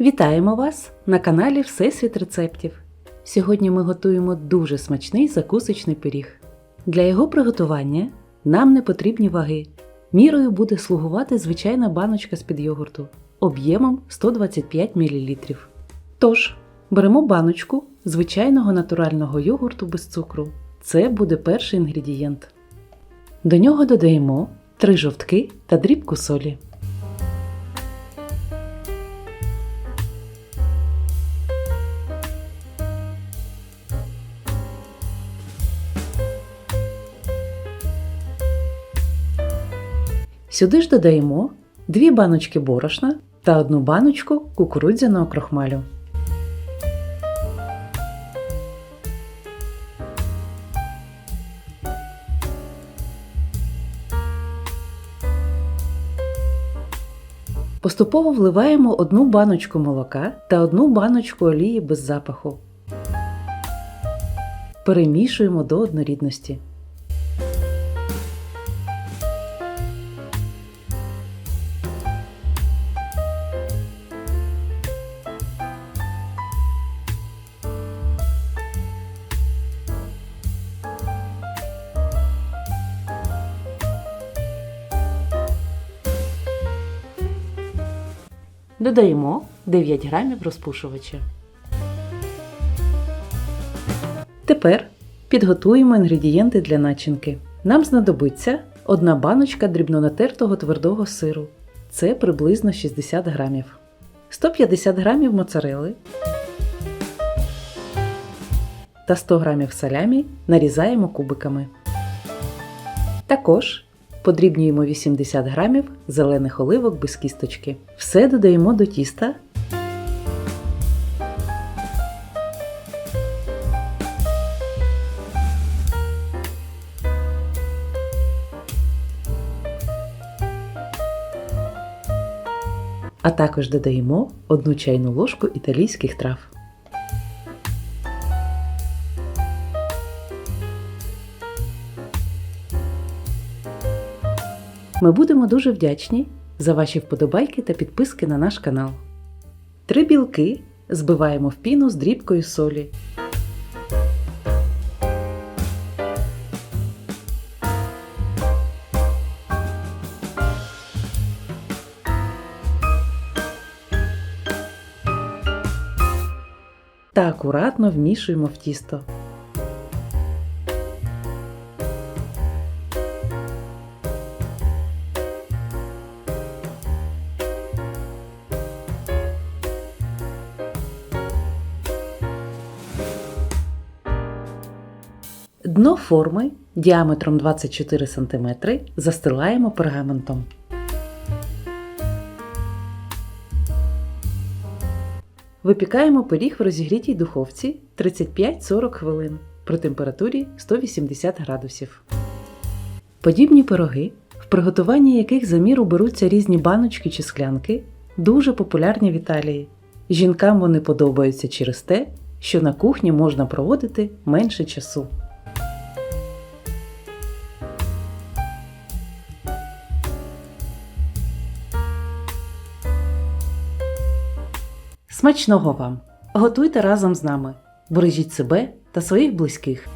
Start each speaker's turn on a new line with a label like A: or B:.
A: Вітаємо вас на каналі Всесвіт рецептів. Сьогодні ми готуємо дуже смачний закусочний пиріг. Для його приготування нам не потрібні ваги. Мірою буде слугувати звичайна баночка з-під йогурту об'ємом 125 мл. Тож, беремо баночку звичайного натурального йогурту без цукру. Це буде перший інгредієнт. До нього додаємо 3 жовтки та дрібку солі. Сюди ж додаємо 2 баночки борошна та 1 баночку кукурудзяного крохмалю. Поступово вливаємо одну баночку молока та одну баночку олії без запаху. Перемішуємо до однорідності. Додаємо 9 грамів розпушувача. Тепер підготуємо інгредієнти для начинки. Нам знадобиться одна баночка дрібнонатертого твердого сиру. Це приблизно 60 грамів. 150 грамів моцарели та 100 грамів салямі нарізаємо кубиками. Також подрібнюємо 80 грамів зелених оливок без кісточки. Все додаємо до тіста. А також додаємо одну чайну ложку італійських трав. Ми будемо дуже вдячні за ваші вподобайки та підписки на наш канал. Три білки збиваємо в піну з дрібкою солі. Та акуратно вмішуємо в тісто. Дно форми діаметром 24 см застилаємо пергаментом. Випікаємо пиріг в розігрітій духовці 35-40 хвилин при температурі 180 градусів. Подібні пироги, в приготуванні яких за міру беруться різні баночки чи склянки, дуже популярні в Італії. Жінкам вони подобаються через те, що на кухні можна проводити менше часу. Смачного вам! Готуйте разом з нами, бережіть себе та своїх близьких.